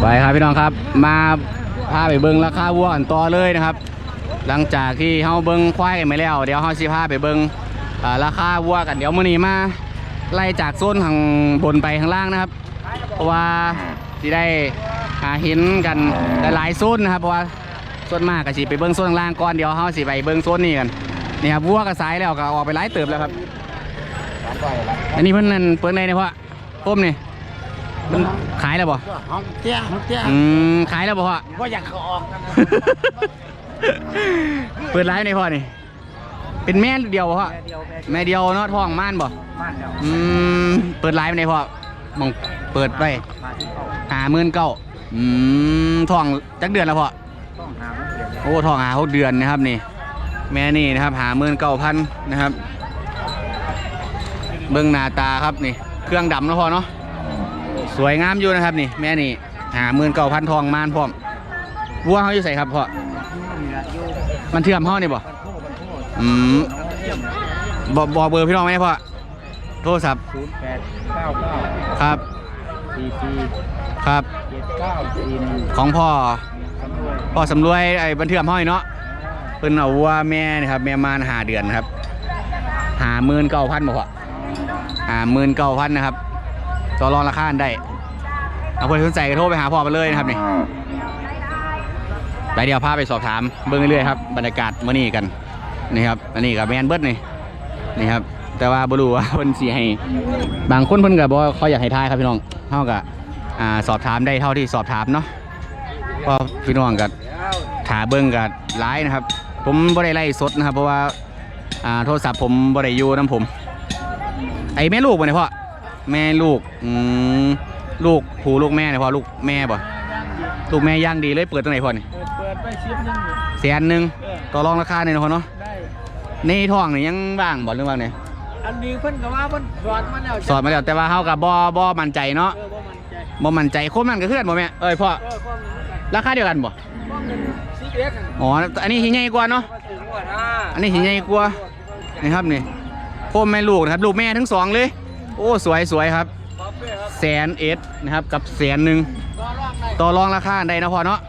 ไปครับพี่น้องครับ มาพาไปเบิ้งราคาวัวกันต่อเลยนะครับ หลังจากที่เฮาเบิ้งควายกันไปแล้ว เดี๋ยวเฮาสิพาไปเบิ้งราคาวัวกันเดี๋ยวมื้อนี้มาไล่จากโซนข้างบนไปข้างล่างนะครับ เพราะว่าที่ได้หาเห็นกันหลายโซนนะครับเพราะว่าส่วนมากก็สิไปเบิ้งโซนข้างล่างก่อนเดี๋ยวเฮาสิไปเบิ้งโซนนี้กันนี่ครับวัวก็สายแล้วก็ออกไปหลายเติบแล้วครับอันนี้เพิ่นนั่นเปิดในเนี่ยพ่อต้มนี่ เพิ่นขายแล้วบ่ห้องเตี้ยห้องเตี้ยอืมขายแล้วบ่พ่อก็อยากเขาออกกันเปิดร้านในพ่อนี่ เป็นแม่เดียวบ่พ่อเดียวแม่แม่เดียวเนาะท้องม่านบ่บ้านเดียวอืมเปิดร้านในพ่อมองเปิดไปมาที่เขาหาหมื่นเก้าอืมท้องจักเดือนแล้วพ่อต้องหาเสียงโอ้ท้องหาหกเดือนนะครับนี่ แม่นี่นะครับหาหมื่นเก้าพันนะครับ เบิ้งหน้าตาครับนี่ เครื่องดำแล้วพอเนาะ สวยงามอยู่นะครับนี่แม่นี่หาหมื่นเก้าพันทองมานพร้อมวัวเขาอยู่ใส่ครับพ่อนี่ละอยู่มันเทื่อมเขานี่บ่มันโทษมันโทษอืมบอกบอกเบอร์พี่น้องไหมพ่อโทรศัพท์ศูนย์แปดเก้าเก้าครับสี่สี่ครับเจ็ดเก้าสี่หนึ่งของพ่อสำรวจพ่อสำรวยไอ้บันเทื่อมห้อยเนาะเพิ่นเอาวัวแม่นะครับแม่มานหาเดือนครับหาหมื่นเก้าพันบ่พ่อหาหมื่นเก้าพันนะครับ ต่อรองราคากันได้เอาคนสนใจก็โทรไปหาพ่อไปเลยนะครับนี่ไปเดี๋ยวพาไปสอบถามเบิ่งเรื่อยๆครับบรรยากาศเมื้อนี้กันนี่ครับอันนี้กับแมนเบิร์ดนี่นี่ครับแต่ว่าบรูว่าเพิ่นสิให้บางคนเพิ่นก็บ่เขาอยากให้ทายครับพี่น้องเฮาก็อ่าสอบถามได้เท่าที่สอบถามเนาะเพราะพี่น้องก็ถาเบิ่งก็หลายนะครับ ผมบ่ได้ไล่สดนะครับ เพราะว่าอ่าโทรศัพท์ผมบ่ได้อยู่นํผม ไอ้แม่ลูกบ่เนี่ยพ่อ แม่ลูกอืมลูกผู้ลูกแม่เนี่ยพ่อลูกแม่บ่ลูกแม่ย่างดีเลยเปิดตรงไหนพ่อนี่เปิดเปิดไปชิปนึงอยู่แสนหนึงเออต่อรองราคาหน่อยเนาะพ่อเนาะได้ในท้องนี่ยังว่างบ่หรือว่าไงอันนี้เพิ่นก็ว่าเพิ่นสอนมาแล้วสอนมาแล้วแต่ว่าเฮาก็บ่บ่มั่นใจเนาะเออบ่มั่นใจบ่มั่นใจโคมนั่นก็คือกันบ่แม่เอ้ยพ่อเออความมันกันราคาเดียวกันบ่ความมันซีเอ็กซ์อ๋ออันนี้หิใหญ่กว่าเนาะ มาถึงว่าอ่าอันนี้หิใหญ่กว่านี่ครับนี่โคมแม่ลูกนะครับ ลูกแม่ทั้งสองเลย โอ้สวยสวยครับคาเฟ่ครับแสนเอ็ดนะครับกับแสนหนึ่งก็ร่างได้ต่อรองราคาได้นะพ่อเนาะ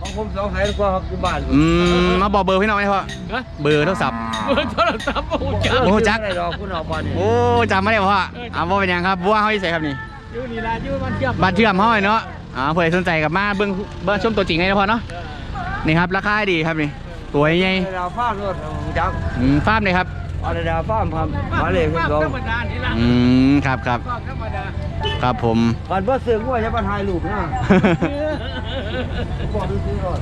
ของผมสองแสนกว่าครับอยู่บ้านอืมมาบอกเบอร์พี่น้องไหมพ่อฮะเบอร์โทรศัพท์เบอร์โทรศัพท์โอ้โหจักโอ้โหจักได้ดอกคุณออกบ้านนี่โอ้จำไม่ได้บ่พ่อเอาบ่เป็นหยังครับบัวเฮาสิใส่ครับนี่อยู่นี่ล่ะอยู่บ้านเทียบบ้านเชื่อมเฮาเนาะอ่าเผื่อสนใจกับมาเบิ่งเบิ่งชมตัวจริงไงนะพ่อเนาะนี่ครับราคาดีครับนี่ตัวใหญ่ดาวฟ้ารถของจักอืมฟาร์มเลยครับ อะไรดาวฟ้ามครับมาเลยคุณสองธรรมดานี่ละอืมครับครับความธรรมดาครับผมบ้านเพื่อซื้อว่าจะมาถ่ายรูปนะบอกดูซื้อรถ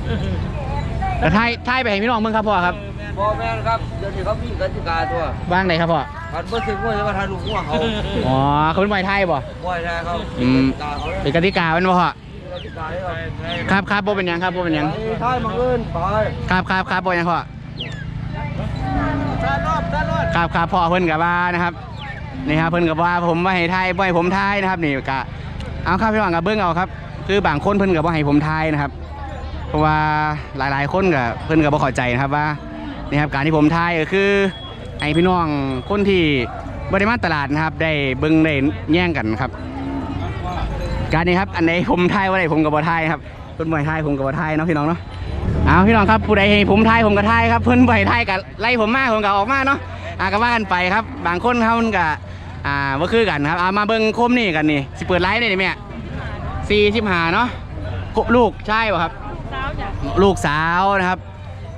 แล้วทายทายไปให้พี่น้องเบิ่งครับพ่อครับบอแม่นครับเดี๋ยวนี้เขามีกติกาตัวว่างไหนครับพ่อบ้านเพื่อซื้อว่าจะมาถ่ายรูปหัวเขาอ๋อเขาเป็นไวไทยบ่ บ่อยนะเขาอืมกาเขาเลยเป็นกติกาเป็นบ่พ่อกติกาเลยครับครับบ่เป็นหยังครับบ่เป็นหยังถ่ายมาเกินไป ครับครับครับบ่เป็นหยังพ่อ ครับครับพ่อเพิ่นกับว่านะครับนี่ครับเพิ่นกับว่าผมว่าให้ทายบ่ให้ผมทายนะครับนี่ก็เอาครับพี่น้องกับเบิ่งเอาครับ คือบางคนเพิ่นกับว่าให้ผมทายนะครับ เพราะว่าหลายๆคนกับเพิ่นกับบ่เข้าใจนะครับว่านี่ครับการที่ผมทายก็คือให้พี่น้องคนที่บ่ได้มาตลาดนะครับ ได้เบิ่งได้แย่งกันครับ การนี้ครับอันไหนผมทายว่าไหนผมกับบ่ทายครับเพิ่นบ่ให้ทายผมกับบ่ทายเนาะพี่น้องเนาะ เอาพี่น้องครับผู้ใดให้ผมทายผมก็ทายครับเพิ่นบ่ให้ทายก็ไล่ผมมาผมก็ออกมาเนาะอ่าก็ว่ากันไปครับ บางคนเขามันก็อ่าบ่คือกันครับเอามาเบิ่งโคมนี่กันนี่สิเปิดไลฟ์ได้นี่แม่45เนาะโคลูกใช่ป่ะครับสาวจ้ะลูกสาวนะครับ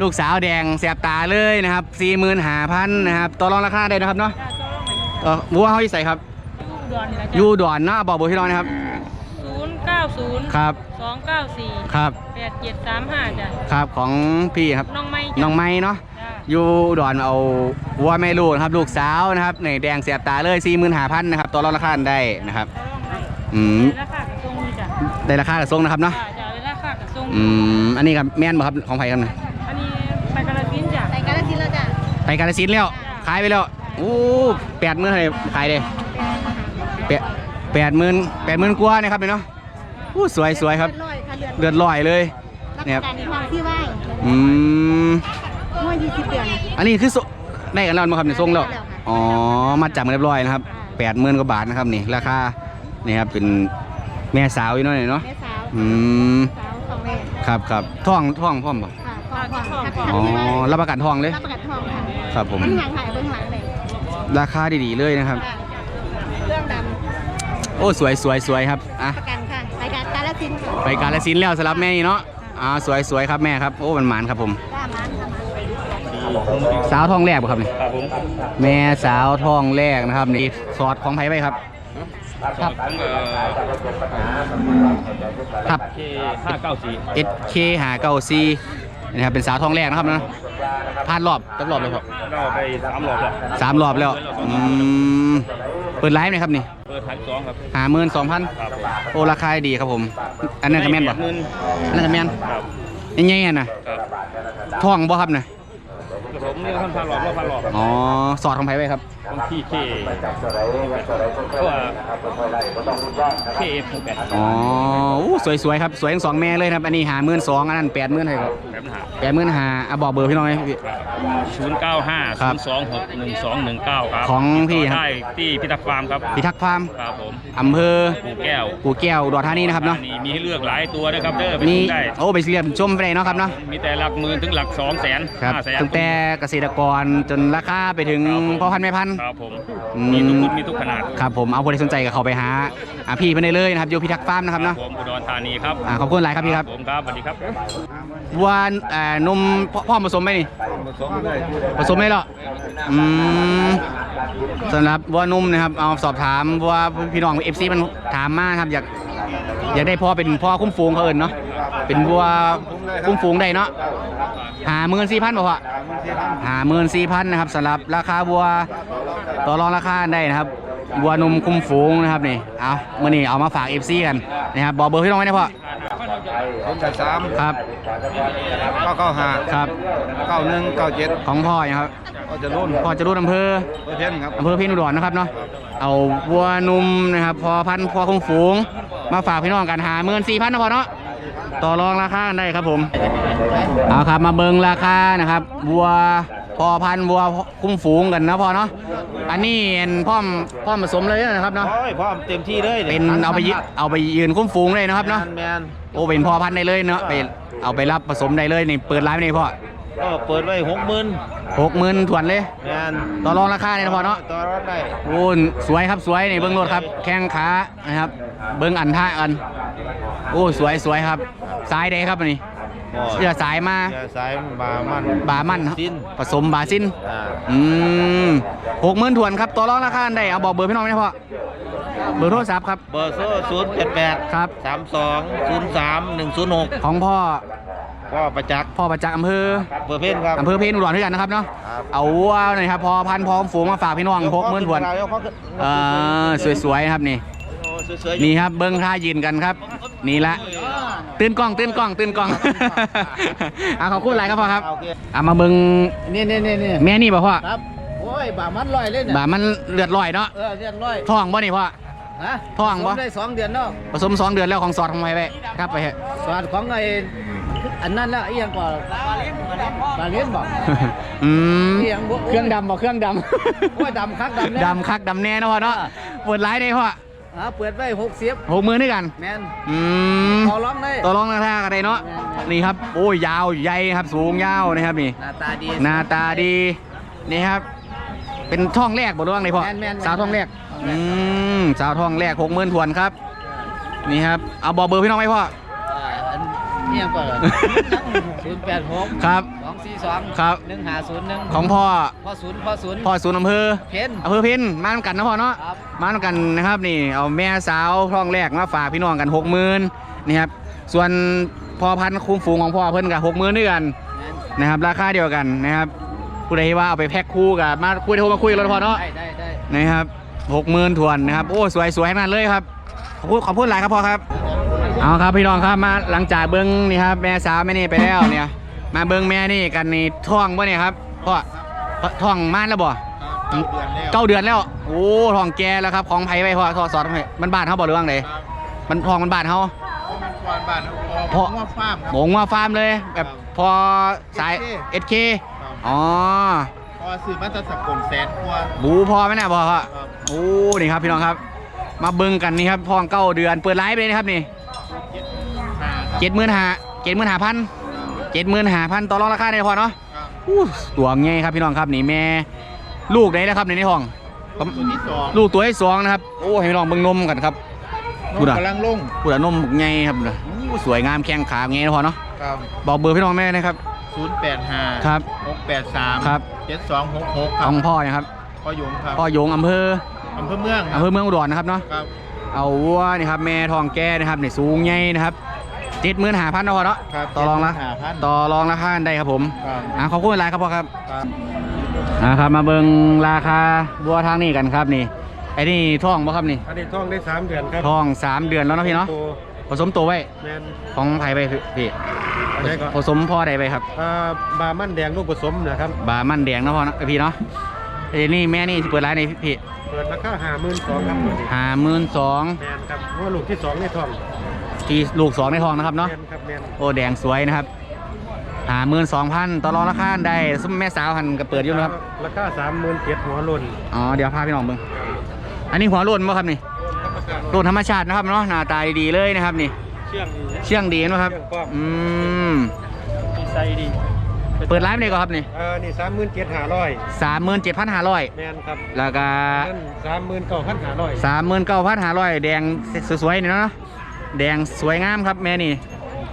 ลูกสาวแดงแสบตาเลยนะครับ45,000นะครับต่อรองราคาได้นะครับเนาะจ้าตัวลงไปเออวัวเฮาอยู่ใส่ครับอุดรนี่ละอจ้ะยู่ดอนเนาะบอกเบอร์พี่น้องนะครับศูนย์เก้า ศูนย์ครับ สองเก้าสี่ครับแปดเจ็ดสามห้าจ้ะครับของพี่ครับน้องไม้น้องไม้เนาะจ้ะอยู่อุดอนเอาวัวแม่ลูกนะครับลูกสาวนะครับในแดงเสียบตาเลย4 5 0 0 0นะครับต่อรองราคาได้นะครับตัวลงไปอืมได้ราคากระทรงนี่จ้ะได้ราคากระทรงนะครับเนาะจ้ะจ้ะได้ราคากระทรงอืมอันนี้กับแม่นบ่ครับของไผ่ครับนะอันนี้ไปกระสินธุ์จ้ะไปกาลสินธุ์แล้วจ้ะไปกาฬสินธุ์แล้วขายไปแล้วโอ้แปดหมื่นเท่าไหร่ขายเลยแปดแปดหมื่นแปดหมื่นกว่านะครับเนาะ อู้สวยสวยครับ เลือดลอยค่ะเลือดเลือดลอยเลยรับเนี่ยประกันในทางที่ว่างอืมเมื่อ20เดือน อันนี้คือโซได้กันแล้วมั้งครับในทรงแล้วได้แล้วค่ะอ๋อมาจับมาเรียบร้อยนะครับแปดหมื่นกว่าบาทนะครับนี่ราคานี่ครับเป็นแม่สาวอยู่เน้อยเนาะแม่สาวอืมสาวสองแม่ครับครับท่องท่องพ่อมบ่ค่ะทองทองค่ะอ๋อรับประกันท่องเลย รับประกันทองค่ะครับผมเบื้องหลังค่ะเบื้องหลังเลยราคาดีๆเลยนะครับ ค่ะเรื่องดโอ้สวยสวยสวยครับอะำประกัน ไปกาลสินธุ์แล้วสำหรับแม่นี่เนาะอ่าสวยสวยครับแม่ครับโอ้มันหมานครับผมด้ามันค่ะสาวทองแรกบ่ครับนี่ครับผมแม่สาวทองแรกนะครับนี่สอดของไผไว้ครับครับ ผมเอ่อครับ เคห้าเก้าสี่ SK หาเก้าซีนะครับเป็นสาวทองแรกนะครับนะผ่านรอบจักรอบเลยครับ เราไปสามรอบแล้วสามรอบแล้วอืมเปิดไลฟ์ไหมครับนี่เปิดพันสองครับหาหมื่นสองพันครับผมโอ้ราคาดีครับผม อันนั้นก็แม่นบ่เงินอันนั้นก็แม่นครับยังไงอะนะครับทองบ่ครับนะผมนี่พันพันรอบรอบพันรอบอ๋อสอดของไผไว้ครับบางที่เคก็ว่าเคเอฟหกแปดอ๋ออู้สวยๆครับสวยทั้งสองแม่เลยนะครับอันนี้หาหมื่นสองอันนั้นแปดหมื่นเลยครับ แบบหาแปดหมื่นหาอะบอกเบอร์พี่น้องไหมพี่ ศูนย์เก้าห้าครัศูบนย์สองหกหนึ่งสองหนึ่งเก้าครับของพี่ครับ ได้ที่พิทักษ์ฟาร์มครับพิทักษ์ฟาร์มครับผมอำเภอปูแก้วกู่แก้วอุดรธานีนะครับเนาะนี่มีให้เลือกหลายตัวนะครับเด้อไปมีดูได้โอ้ไปเรียนชมไปได้เนาะครับเนาะมีแต่หลักหมื่นถึงหลักสองแสนครับห้าแสนตั้งแต่เกษตรกรจนราคาไปถึงพ่อพันธุ์แม่พันธุ์ ครับผมอืม มีทุกรุ่นมีทุกขนาดครับผมเอาคนที่สนใจกับเขาไปหาอ่าพี่เพิ่นได้เลยนะครับอยู่พิทักษ์ฟาร์มนะครับเนาะผมอุดรธานีครับอ่าขอบคุณหลายครับพี่ครับผมครับสวัสดีครับ วัวเอ่อนมพ่อพ่อผสมไหมนี่ ผสมไหมเหรออืมสำหรับวัวนุ่มนะครับ เอาสอบถามว่าพี่น้องเอฟซีมันถามมาครับ อยากอยากได้พ่อเป็นพ่อคุ้มฟูงเขาเอิญเนาะ เป็นวัวคุ้มฟูงได้เนาะหาหมื่นสี่พันบ่พ่อหาหมื่นสี่พันนะครับสำหรับราคาวัวต่อรองราคาได้นะครับวัวนมคุ้มฟูงนะครับนี่ เอาเมื่อนี้เอามาฝากเอฟซีกันนะครับบอกเบอร์พี่น้องไว้นะพ่อ ผมจ่ายสามครับเก้าเก้าห้าครับ เก้าหนึ่งเก้าเจ็ดของพ่อนะครับก็จะรุ่นพ่อจะรู้อำเภอเปอร์เซ็นต์ครับอำเภอเพียงอุดรนะครับเนาะเอาวัวนุ่มนะครับพอพันธุ์พอคงฝูง มาฝากพี่น้องกันหาเมื่นสี่พันนะพอเนาะต่อรองราคากันได้ครับผมเอาครับมาเบิงราคานะครับวัว พอพันธุ์วัวคุ้มฝูงกันนะพอเนาะอันนี้เป็นพ่อมพ่อมผสมเลยนะครับเนาะโอ้ยพร้อมเต็มที่เลยเป็นเอาไปยืเอาไปยืนคุ้มฝูงเลยนะครับเนาะแมนโอ้เป็นพ่อพันธุ์ได้เลยเนาะไปเอาไปรับผสมได้เลยนี่เปิดร้านไม่ได้พ่อก็เปิดไว้หกหมื่นหกหมื่นถวนเลยแมนต่อรองราคาเนี่ยนะพ่อเนาะต่อรอดได้โอ้สวยครับสวยนี่เบิ้งรถครับ แข้งขานะครับ เบิ้งอันท่าอันโอ้สวยสวยครับสายใดครับอันนี้ เสื้อสายมา เสื้อสายบามันบามันครับสิ้นผสมบาซินอ่าอืมหกหมื่นถวนครับต่อรองราคาอันใดเอาบอกเบอร์พี่น้องไหมพ่อเบอร์โทรศัพท์ครับ เบอร์โซ่ศูนย์เจ็ดแปดครับ สามสองศูนย์สามหนึ่งศูนย์หกของพ่อก็ประจักษ์พ่อประจักษ์อำเภอเบอร์เพ่นครับ อำเภอเพนอุดรด้วยกันนะครับเนาะครับ เอาวัวหน่อยครับพอพันธุ์พร้อมฝูงมาฝากพี่น้องหกหมื่นถวนเออสวยๆนะครับนี่ สวยๆนี่ครับเบิ้งท่ายืนกันครับ นี่ละตื่นกล้องตื่นกล้องตื่นกล้องอะขอบคุณหลายครับพ่อครับโอเคอะมาเบิ้งนี่นี่นี่นี่แม่นี่ป่ะพ่อครับโอ้ยบามันลอยเลยเนี่ยบ่ามันเลือดลอยเนาะเออเรียงลอยท้องบ่นี่พ่อฮะท้องบ่ผสมได้สองเดือนแล้วผสมสองเดือนแล้วของสอดของไว้ไปครับไปเถอะสวัสดของไอ้อันนั้นแล้วไอ้ยังก่อนปลาเลี้ยงบอกอืมเอียงบ่เครื่องดำบ่เครื่องดโอ้ยดำคักดำำเนี่ยดำคักดำแน่เนาะพ่อเนาะปวดร้ายได้พ่อ ฮะเปิดไว้หกสิบหกมือด้วยกัน แมนอืมต่อร้องได้ต่อรองราคากันได้เนาะ นี่ครับ โอ้ยยาวใหญ่ครับ สูงยาวนะครับนี่ หน้าตาดี หน้าตาดี นี่ครับ เป็นท่องแรกบ่ร่วงเลยพ่อ แม่นแม่นสาวท่องแรก อืม สาวท่องแรกหกหมื่นทวนครับ นี่ครับ เอาบอกเบอร์พี่น้องไหมพ่อ อ่าอันนี้ยังก่อนศูนย์แปดหกครับ สองสี่สองครับ หนึ่งหาศูนย์หนึ่งของพ่อพ่อศูนย์พ่อศูนย์พ่อศูนย์อำเภอเพน อำเภอเพ็ญมาทำกันนะพ่อเนาะครับ มาทำกันนะครับนี่เอาแม่สาวท่องแรกมาฝากพี่น้องกันหกหมื่นนี่ครับส่วนพ่อพันธุ์คุ้มฝูงของพ่อเพิ่นกับหกหมื่นด้วยกันแม่นนะครับราคาเดียวกันนะครับผู้ใดที่ว่าเอาไปแพ็คคู่กับมาคุยโทรมาคุยกันเลยพ่อเนาะ ได้ได้ได้นะครับหกหมื่นทวนนะครับ โอ้ สวยสวยทั้งนั้นเลยครับ ขอบคุณขอบคุณหลายครับพ่อครับ เอาครับพี่น้องครับมาหลังจากเบิ้งนี่ครับ แม่สาวแม่นี่ไปแล้วเนี่ย มาเบิ้งแม่นี่กันนี่ท้องป่ะเนี่ยครับพ่อท้องม่านแล้วบ่เก้าเดือนแล้ว โอ้ท้องแก่แล้วครับ ของไผ่ไปพ่อทอสอดให้มันบ้านเขาบ่หรือว่าไงมันทองมันบ้านเขาบ้านพอว่าฟาร์มครับหมงว่าฟาร์มเลย แบบพอสายเอสเคอ๋อเพราะว่าซื้อมาตรสกลแสนกว่าบูพอไหมเนี่ยพ่อพ่อครับโอ้นี่ครับพี่น้องครับ มาเบิ่งกันนี่ครับพองเก้าเดือนเปิดไลฟ์ไปเลยนะครับนี่เจ็ดหมื่นห้าเจ็ดหมื่นห้าพัน เจ็ดหมื่นห้าพันต่อรองราคาได้พอเนาะครับอู้ตัวไงครับพี่น้องครับนี่แม่ลูกไหนแล้วครับในในห้องตัวที่สองลูกตัวที่สองนะครับโอ้ให้พี่น้องเบิ่งนมกันครับพูดอะกำลังลงพูดอะนมไงครับนะอู้สวยงามแข้งขาไงนะพอเนาะครับบอกเบอร์พี่น้องแม่นะครับศูนย์แปดห้าครับ หกแปดสามครับ เจ็ดสองหกหกคขรับองพ่อนะครับพ่อโยงครับพ่อโยงอำเภออำเภอเมืองครัอำเภอเมืองอุดรนะครับเนาะ ครับเอาวัวนี่ครับแม่ทองแก้นะครับนี่สูงใหญ่นะครับ เจ็ดหมื่นห้าพันนะพอเนาะครับต่อรองละหาพันต่อรองราคาได้ครับผมครับอ่าขอบคุณหลายครับพ่อครับ ครับนะครับมาเบิ่งราคาวัวทางนี้กันครับนี่ไอ้นี่ท้องบ่ครับนี่อันนี้ท่องได้สามเดือนครับท้องสามเดือนแล้วเนาะพี่เนาะโตผสมตัวไว้แมนของไผไปพี่อันนี้ก็ผสมพ่อใดไปครับ อ่าบามั่นแดงลูกผสมนะครับ บามันแดงเนาะพ่อเนาะพี่เนาะไอ้นี่แม่นี่เปิดร้านนี่พี่เปิดราคาห้าหมื่นสองครับตัวนี้หาหมื่นสองแมนครับว่าลูกที่สองในท้อง ที่ลูกสองในท้องนะครับเนาะแมนครับแมนโอ้แดงสวยนะครับหาหมื่นสองพันต่อรองราคาได้ซุมแม่สาวหันก็เปิดอยู่นะครับราคาสามหมื่นเจ็ดหัวหล่นอ๋อเดี๋ยวพาพี่น้องเบิ่งอันนี้หัวโล้นบ่ครับนี่โล้นธรรมชาตินะครับเนาะหน้าตาดีๆเลยนะครับนี่เชื่องดีเชื่องดีนะครับเชื่องป้อมอืมดีไซน์ดีเปิดร้านเลยก็ครับนี่เออนี่สามหมื่นเจ็ดห้าร้อยสามหมื่นเจ็ดพันห้าร้อยแมนครับ แล้วก็นั่นสามหมื่นเก้าพันห้าร้อยสามหมื่นเก้าพันห้าร้อยแดงสวยๆนี่เนาะ แดงสวยงามครับแม่นี่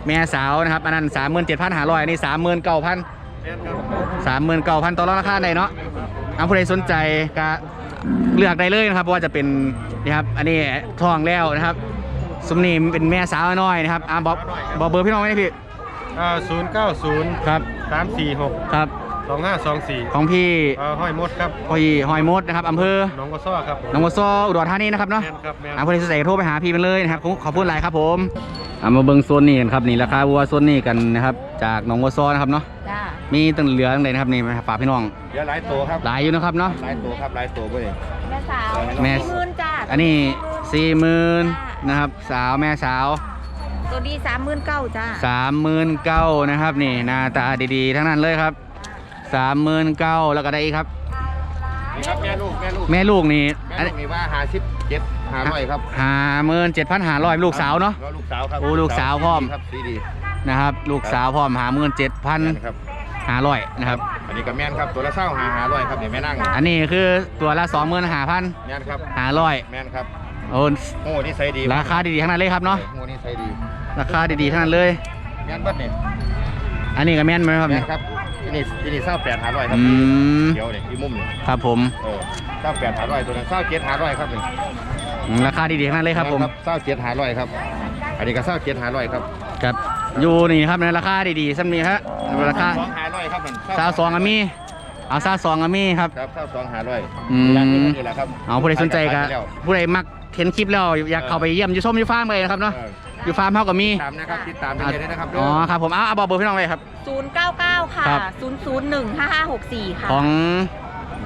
แม่สาวนะครับ อันนั้นสามหมื่นเจ็ดพันห้าร้อยอันนี้สามหมื่นเก้าพันแมนครับสามหมื่นเก้าพันต่อรองราคาได้เนาะเอาผู้ใดสนใจก็เลือกได้เลยนะครับเพราะว่าจะเป็นนี่ครับ อันนี้ทองแล้วนะครับ สมนีเป็นแม่สาวน้อยนะครับอ่าบอกบอกเบอร์พี่น้องไหมพี่อ่าศูนย์เก้าศูนย์ครับสามสี่หกครับ สองห้าสองสี่ของพี่อ่าห้อยมดครับหอยหอยมดนะครับอำเภอหน้องกระซ้อครับผมหนองบัวซ้ออุดรธานีนะครับเนาะ แมนครับแมนอ่าผู้ใดสนใจก็โทรไปหาพี่มันเลยนะครับขอบขอบคุณหลายครับผมเอามาเบิ่งโซนนี้กันครับนี่ราคาวัวโซนนี้กันนะครับจากหนองบัวซ้อนะครับเนาะจ้ามีตั้งเหลือตั้งเลยนะครับนี่มาฝากพี่น้องเดี๋ยวหลายตัวครับหลายอยู่นะครับเนาะ หลายตัวครับหลายตัวเว้ยแม่สาวแม่ สี่หมื่นจ้าอันนี้สี่หมื่นนะครับสาวแม่สาวตัวดีสามหมื่นเก้าจ้าสามหมื่นเก้านะครับนี่หน้าตาดีๆ ทั้งนั้นเลยครับ สามหมื่นเก้าแล้วก็ได้อีกครับ นี่ครับแม่ลูกแม่ลูกแม่ลูกนี่แม่อันลูกนี่ว่าหาสิบเจ็ดหาร้อยครับห้าหมื่นเจ็ดพันห้าร้อยลูกสาวเนาะ แล้วลูกสาวครับโอ้ลูกสาวพร้อม ครับสีดีนะครับ ลูกสาวพร้อมหาหมื่นเจ็ดพันแม่นครับ ห้าร้อยนะครับ อันนี้กับแม่นครับตัวละเศร้าหาหาร้อยครับเดี๋ยวแม่นั่งอันนี้คือตัวละสองหมื่นห้าพันแม่นครับห้าร้อยแม่นครับโอ้โอ้นี่ใส่ดีราคาดีๆทั้งนั้นเลยครับเนาะโอ้นี่ใส่ดี ราคาดีๆทั้งนั้นเลย แม่นเบัดเนี่ยอันนี้ก็แม่นไหมครับแม่เนี่ยนครับ ที่นี่ที่นี่เศร้าแปดหาร้อยครับอืม เดี๋ยวเนี่ยอีมุมเนี่ยครับผมเออเศร้าแปดหาร้อยตัวนั้นเศร้าเจ็ดหาร้อยครับนี่อืมราคาดีๆทั้งนั้นเลยครับผมเศร้าเจ็ดหาร้อยครับ อันนี้ก็เศร้าเจ็ดหาร้อยครับครับอยู่นี่ครับในราคาดีๆสัมนี้ครับราคาสองหาร้อยครับมันซาวสองอามีเอาซาวสองอามีครับ ครับเศร้าสองหาร้อยอืม ร้านนี้นี่แหละครับเอาผู้ใดสนใจก็ขายไปแล้ว ผู้ใดมักเห็นคลิปแล้วอยากเข้าไปเยี่ยมอยู่ชมอยู่ฟาร์มเลยนะครับเนาะ เออ อยู่ฟาร์มเท่ากับมีตามนะครับติดตามไปเลยนะครับ อ๋อครับผมเอาเอาบอกเบอร์พี่น้องเลยครับศูนย์เก้าเก้าค่ะ ครับศูนย์ศูนย์หนึ่งห้าห้าหกสี่ค่ะของ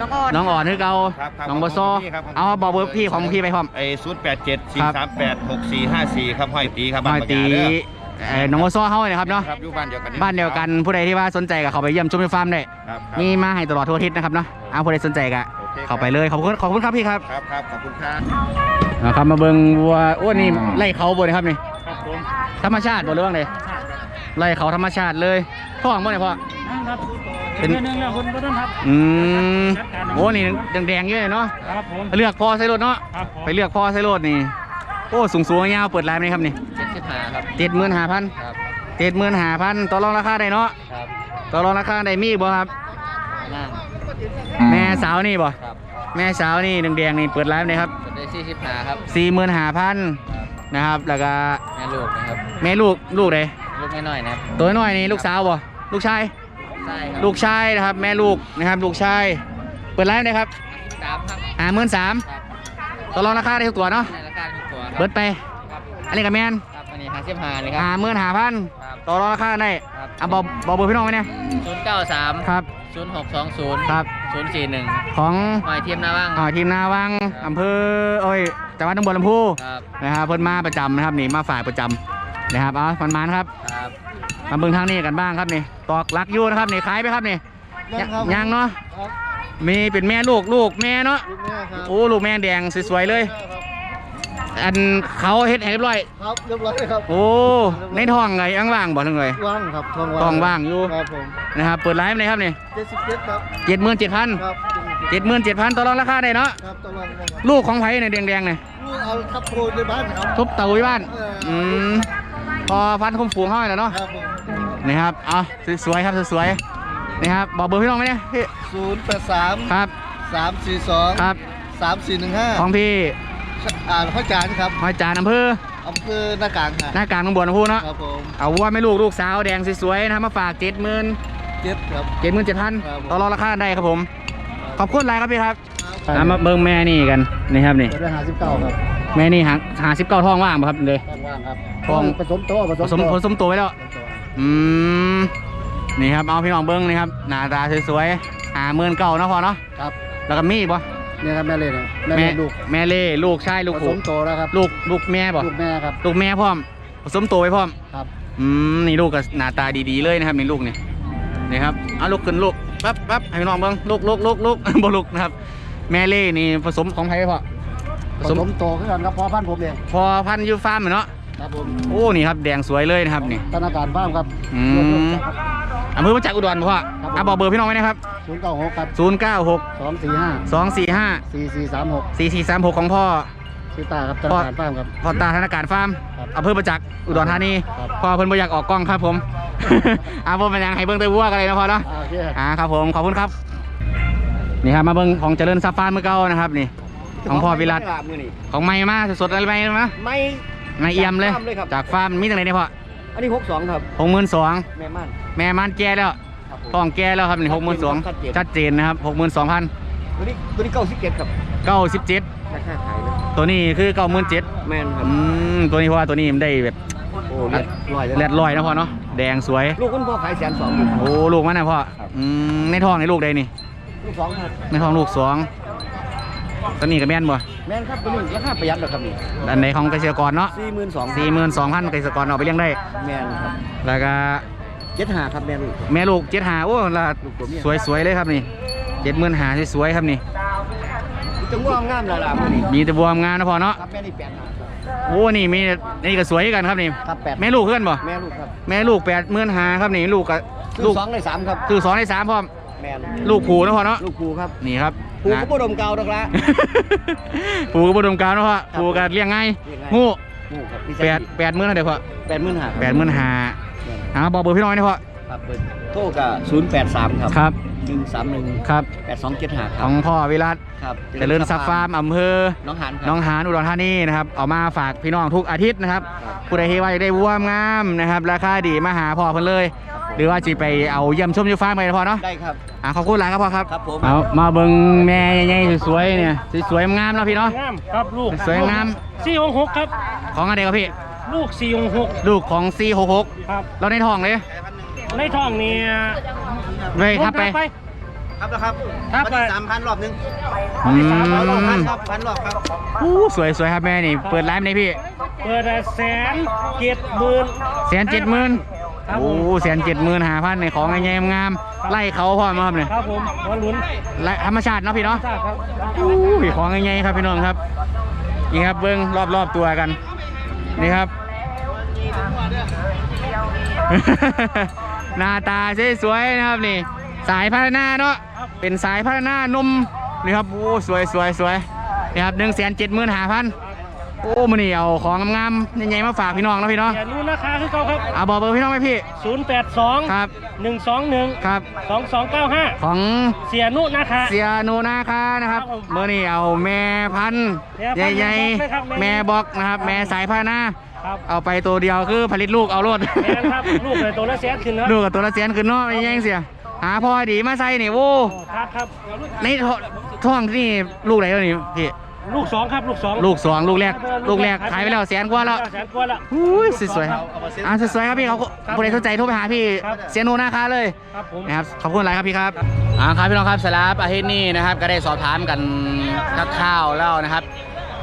น้องออนน้องอ่อนคือเก่าครับครับน้องบอซอขบคุณพี่ครับ เอาบอกเบอร์พี่ของพี่ไปพร้อม ไอ้ศูนย์แปดเจ็ดคสี่รับสามแปดหกสี่ห้าสี่ครับห้อยตีครับมาตีบ้านปากกาเด้อเอ่อน้องบอซอเฮาเนี่ยครับเนาะครับอยู่บ้านเดียวกันบ้านเดียวกันผู้ใดที่ว่าสนใจก็เข้าไปเยี่ยมชมอยู่ฟาร์มได้ครับครับ มีมาให้ตลอดทั่วอาทิศนะครับเนาะเอาผู้ใดสนใจก็โอเคครับ เข้าไปเลยขอบคุณขอบคุณครับพี่ครับ ครับครับขอบคุณครับ นะครับมาเบิ่งวัวโอ้นี่ไล่เขาบ่เลยครับนี่ครับผม ธรรมชาติบ่หรือว่าไงไล่เขาธรรมชาติเลยท้องบ่เนี่ยพ่อครับเป็นเดือนหนึงแล้วคนก็ต้องครับอืมโอ้นี่แดงๆเยอะเลยเนาะครับผมเลือกพอใส่รถเนาะครับผมไปเลือกพอใส่รถนี่โอ้สูงสูงๆยาวๆเปิดร้านไหมครับนี่เจ็ดสิบห้าครับเจ็ดหมื่นห้าพันครับเจ็ดหมื่นห้าพันต่อรองราคาได้เนาะครับต่อรองราคาได้มีอีกบ่ครับนั่งแม่สาวนี่บ่ครับแม่สาวนี่แดงๆนี่เปิดร้านเลยครับจะได้สี่สิบห้าครับสี่หมื่นห้าพันครับ นะครับ แล้วก็แม่ลูกนะครับ แม่ลูกลูกเลยลูกน้อยๆนะครับตัวน้อยนี่ลูกสาวบ่ลูกชาย ใช่ครับลูกชายนะครับ แม่ลูกนะครับ ลูกชายเปิดร้านเลยครับสามครับห้าหมื่นสามครับต่อรองราคาได้ทุกตัวเนาะในราคาทุกตัวครับเบิดไป ครับอันนี้กับแมนครับอันนี้ห้าสิบห้านี่ครับห้าหมื่นห้าพันครับ ต่อรองราคาได้ครับ อะบอกบอกเบอร์พี่น้องไว้เนี่ยศูนย์เก้าสามครับ ศูนย์หกสองศูนย์ครับศูนย์สี่หนึ่งของหอยเทียมหน้าว่างอ่าทีมนาวังครับอำเภอเอ้ยจังหวัดหนองบัวลำพูครับนะครับเพิ่นมาประจำนะครับนี่มาฝ่ายประจำนะครับเอามันมันๆครับครับมาเบิ่งทางนี้กันบ้างครับนี่ตอกลักอยู่นะครับนี่ขายไปครับนี่ยังยังเนาะมีเป็นแม่ลูกลูกแม่เนาะลูกแม่ครับโอ้ลูกแม่แดงสวยๆเลย อันเขาเฮ็ดให้เรียบร้อย ครับเรียบร้อยครับโอ้ในท้องไงอังว่างบ่ทั้งเลยว่างครับทองท้องว่างอยู่ครับผมนะครับเปิดไลฟ์เลยครับนี่เจ็ดสิบเจ็ดครับเจ็ดหมื่นเจ็ดพันครับเจ็ดหมื่นเจ็ดพันต่อรองราคาได้เนาะครับตะวันครับลูกของไผ่เนี่ยแดงๆเนี่ยลูกเอาทับโพนในบ้านครับทุบเตาไว้บ้านเอออืมพอพันคุมฝูงห้อยแล้วเนาะครับผมนี่ครับเอาสวยๆครับสวยๆนี่ครับบอกเบอร์พี่น้องไหมเนี่ยพี่ศูนย์แปดสามครับสามสี่สองครับสามสี่หนึ่งห้าของพี่ อ่าพ่อจานครับหอยจานอำเภออำเภอหน้ากลางค่ะหน้ากลางตำบลนะพูเนาะครับผมเอาวัวแม่ลูกลูกสาวแดงสวยๆนะครับมาฝากเจ็ดหมื่นเจ็ดครับเจ็ดหมื่นเจ็ดพันครับผมต่อรองราคาได้ครับผม ขอบคุณหลายครับพี่ครับครับเอามาเบิ่งแม่นี่กันนี่ครับนี่เปิดได้หาสิบเก้าครับแม่นี่หาหาสิบเก้าท้องว่างป่ะครับเลยว่างๆครับทองผสมโตผผสมผสมตัวไว้แล้วอืมนี่ครับเอาพี่น้องเบิ้งนี่ครับหน้าตาสวยๆหาเมื่นเก่าเนาะพอเนาะครับแล้วก็มีอีกปะ เนี่ยครับแม่เล่นะแม่เล่ลูกแม่เล่ลูกชายลูกผสผู้มโตแล้วครับลูกลูกแม่ปะลูกแม่ครับลูกแม่พร้อมผสมตัวไว้พร้อมครับอืมนี่ลูกก็หน้าตาดีๆเลยนะครับนี่ลูกนี่นี่ครับเอาลูกขึ้นลูกปั๊บปั๊บให้พี่น้องเบิ้งลูกลูกลูกลูกบ่ลูกนะครับแม่เล่นี่ผสมของใครพอผสมโตขึ้นกันครับพอพันธุ์ผมเองพอพันธุ์อยูฟาร์มเหมือนเนาะครับผมโอ้นี่ครับแดงสวยเลยนะครับนี่ธนาคารฟาร์มครับอืมอำเภอมาจากอุดรพ่อ อะบอกเบอร์พี่น้องไว้นะครับ ศูนย์เก้าหกครับ096 สองสี่ห้า245 สี่สี่สามหก4436 ของพ่อ ชื่อตาครับธนาคารฟาร์มครับพ่อตาธนาการฟาร์มครับอำเภอประจักษ์อุดรธานีครับพ่อเพิ่นบ่อยากออกกล้องครับผมอาผมเป็นยังให้เบิ่งแตะวัวกันเลยนะพ่อเนาะ อ่าโอเค อ่าครับผมขอบคุณครับ นี่ครับมาเบิ่งของเจริญซับฟาร์มเมื่อเก่านะครับนี่ ของพ่อวิรัตมือนี่ของใหม่มาสดๆอะไรใหม่มาไม่ใหม่เอี่ยมเลย จากฟาร์มเลยครับ จากฟาร์มมีตั้งไหนเนี่ยพ่ออันนี้หกสองครับ หกหมื่นสองแม่ม่านแม่มันแก่แล้ว ครับผมท้องแก่แล้วครับนี่หกหมื่นสองชัดเจนชัดเจนนะครับหกหมื่นสองพันตัวนี้ตัวนี้เก้าสิบเจ็ดครับเก้าสิบเจ็ดราคาขายเลยตัวนี้คือเก้าหมื่นเจ็ดแม่นครับอืมตัวนี้เพราะว่าตัวนี้มันได้แบบโอ้เลือดลอยเลยแรดลอยนะพ่อเนาะแดงสวย ลูกคุณพ่อขายแสนสองอยู่ โอ้ลูกมันนะพ่ออืมในท้องในลูกใดนี่ลูกสองครับในท้องลูกสองตัวนี้ก็แม่นบ่แม่นครับตัวนี้ราคาประหยัดเหรอครับนี่อันไหนของเกษตรกรเนาะสี่หมื่นสองสี่หมื่นสองพันเกษตรกรเอาไปเลี้ยงได้ แม่นครับแล้วก็ เจ็ดหาครับแม่ลูก แม่ลูกเจ็ดหาโอ้ละลูกตัวเมีย สวยสวยๆเลยครับนี่เจ็ดหมื่นหาสวยๆครับนี่ จังหวะงามแล้วล่ะมือนี่มีแต่บวมงานนะพ่อเนาะครับแม่นี่แปดหาครับ โอ้นี่มีนี่ก็สวยกันครับนี่ครับแปด แม่ลูกเพื่อนบ่แม่ลูกครับแม่ลูกแปดหมื่นหาครับนี่ลูกกับลูลูกกสองในสามครับคือสองในสามพร้อมแม่นลูกผูนะพ่อเนาะลูกครูครับนี่ครับครูนะ ก็บ่ดมกาวดอกละ ผูกบดมกาวนะพ่อผูกกันเลี้ยงง่ายเลี้ยงง่าย งูงูครับพี่แปดแปดหมื่นเท่าไหร่พ่อแปดหมื่นหาแปดหมื่นหา อ่าบอกเบอร์พี่น้อยนะพ่อครับเบอร์โทรกับศูนย์แปดสามครับครับหนึ่งสามหนึ่งครับแปดสองเจ็ดหาคขรัอบงพ่อวิรัตครับเจริญซับฟาร์มอำเภอ น้องหานครับ น้องหานอุดรธานีนะครับเอามาฝากพี่น้องทุกอาทิตย์นะครับครับผู้ใดที่ว่าอยากได้วัวงามนะครับราคาดีมาหาพ่อเพิ่นเลย หรือว่าจะไปเอาเยี่ยมชมยูฟาร์มไปนะพ่อเนาะได้ครับ อะขอบคุณหลายครับพ่อครับครับผม เอามาเบิ่งแม่ใหญ่ๆสวยๆเนี่ยสวยๆงามๆเนาะพี่เนาะงามครับลูกสวยงามสี่หกหกครับของอะไรครับพี่ ลูกสี่หกหกลูกของ 466 ครับ เราในท้องเลยในท้องเนี่ยเว้ยทับไป ครับนะครับครับไปสามพันรอบหนึงอืพันมครับพันรอบครับอู้สวยๆครับแม่นี่ เปิดร้านไหนพี่ เปิดแสนเจ็ดหมื่นแสนเจ็ดหมื่นครับผโอ้มแสนเจ็ดหมื่นหาพันในของใหญ่ๆงามๆไล่เขาพร้อมมาครับเนี่ยครับผมหัวหลุนไล่ธรรมชาติเนาะพี่เนาะทราบครับอู้ยของใหญ่ๆครับพี่น้องครับนี่ครับเบิ้งรอบๆตัวกัน นี่ครับ หน้าตาสวยๆนะครับนี่ สายพัฒนาเนาะเป็นสายพัฒนานมนี่ครับโอ้สวยสวยสวยนี่ครับหนึ่งแสนเจ็ดหมื่นห้าพัน โอ้มันนี่เอาของงามๆใหญ่ๆมาฝากพี่น้องเนาะพี่เนาะอย่ารู้ราคาคือเขาครับเอาบอกเบอร์พี่น้องไหมพี่ศูนย์แปดสองครับหนึ่งสองหนึ่งครับสองสองเก้าห้าของเสียนุนะคะ เสียโนนาคานะครับครับผมเมื่อนี่เอาแม่พันธุ์แม่พันธุ์ใหญ่แม่บล็อกนะครับๆแม่บอกนะครับ แม่สายพัฒนาครับ เอาไปตัวเดียวคือผลิตลูกเอารถแม่นครับลูกเลยตัวละแสนขึ้นครับลูกกับตัวละแสนขึ้นเนาะไม่แย่งเสีย หาพ่อดีมาใส่นี่โว้ ครับครับในท้องท้องนี่ลูกไหนวะนี่พี่ ลูกสองครับลูกสองลูกสองลูกแรก ลูกแรกขายไปแล้วแสนกว่าแล้วแสนกว่าแล้วอุ้ยสวยๆอะสวยๆครับพี่เขาคนใดสนใจโทรไปหาพี่ครับเซียโนนาคาเลยครับผมนะครับขอบคุณหลายครับพี่ครับอ่าครับพี่น้องครับสลับอาทิตย์นี้นะครับ ก็ได้สอบถามกันคร่าวๆแล้วนะครับ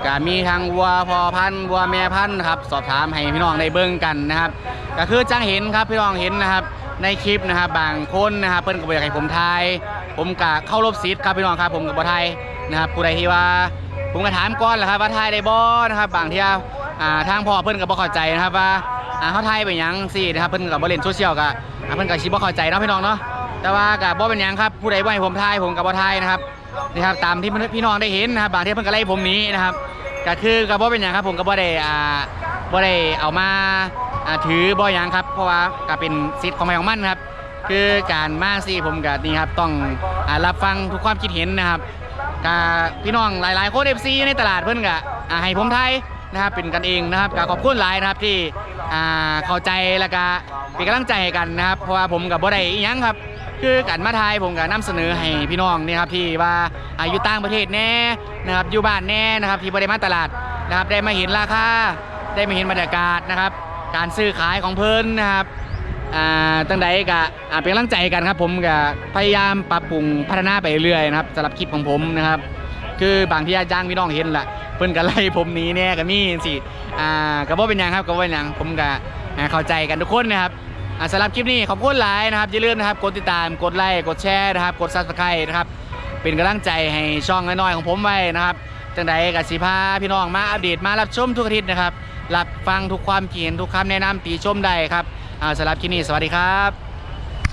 ก็มีทางวัวพอพันธุ์วัวแม่พันธุ์นะครับสอบถามให้พี่น้องได้เบิ่งกันนะครับก็คือจังเห็นครับพี่น้องเห็นนะครับในคลิปนะครับบางคนนะครับเพิ่นก็บ่อยากให้ผมทาย ผมกะเข้ารบซีดครับพี่น้องครับผมกับบ่ทายนะครับผู้ใดที่ว่า ผมก็ถามก่อนแหละครับว่าทายได้บ่นะครับบางเที่ยอ่าทางพ่อเพิ่นก็บ่เข้าใจนะครับว่าอ่าเขาทายไปหยังสินะครับเพิ่นก็บ่เล่นโซเชียลก็อ่าเพิ่นก็สิบ่เข้าใจเนาะพี่น้องเนาะแต่ว่าก็บ่เป็นหยังครับผู้ใดบ่ให้ผมทายผมก็บ่ทายนะครับนี่ครับตามที่พี่น้องได้เห็นนะครับบางเที่ยเพิ่นก็ไล่ผมหนี้นะครับก็คือก็บ่เป็นหยังครับผมก็บ่ได้อ่าบ่ได้เอามาอ่าถือบ่หยังครับ เพราะว่าก็เป็นสิทธิ์ของใครของมันครับ คือการมาสิผมกับนี่ครับต้องอารับฟังทุกความคิดเห็นนะครับ กับพี่น้องหลายๆ คนเอฟซีในตลาดเพื่อนกับให้ผมไทยนะครับเป็นกันเองนะครับก็ขอบคุณหลายนะครับที่เข้าใจแล้วก็เป็นกำลังใจให้กันนะครับ เพราะว่าผมกับบ่ได้อีหยังครับ คือการมาไทยผมก็นำเสนอให้พี่น้องนี่ครับที่ว่าอายู่ต่างประเทศแน่นะครับอยู่บ้านแน่นะครับที่บ่ได้มาตลาดนะครับได้มาเห็นราคาได้มาเห็นบรรยากาศนะครับ การซื้อขายของเพิ่นนะครับ อ่าตั้งใดก็อ่าเป็นกำลังใจกันครับ ผมก็พยายามปรับปรุงพัฒนาไปเรื่อยนะครับสำหรับคลิปของผมนะครับ คือบางที่อาจ้างพี่น้องเห็นละเพิ่นก็ไล่ผมหนี้แน่ก็มีสิอ่าก็บ่เป็นหยังครับก็บ่เป็นหยังผมก็อ่าเข้าใจกันทุกคนนะครับอ่าสำหรับคลิปนี้ขอบคุณหลายนะครับอย่าลืมนะครับกดติดตามกดไลค์กดแชร์นะครับ กด Subscribe นะครับเป็นกำลังใจให้ช่องน้อยๆของผมไว้นะครับจังใดก็สิพาพี่น้องมาอัปเดตมารับชมทุกอาทิตย์นะครับรับฟังทุกความคิดเห็นทุกคำแนะนำติชมได้ครับ อาสำหรับคลินี้สวัสดีครับ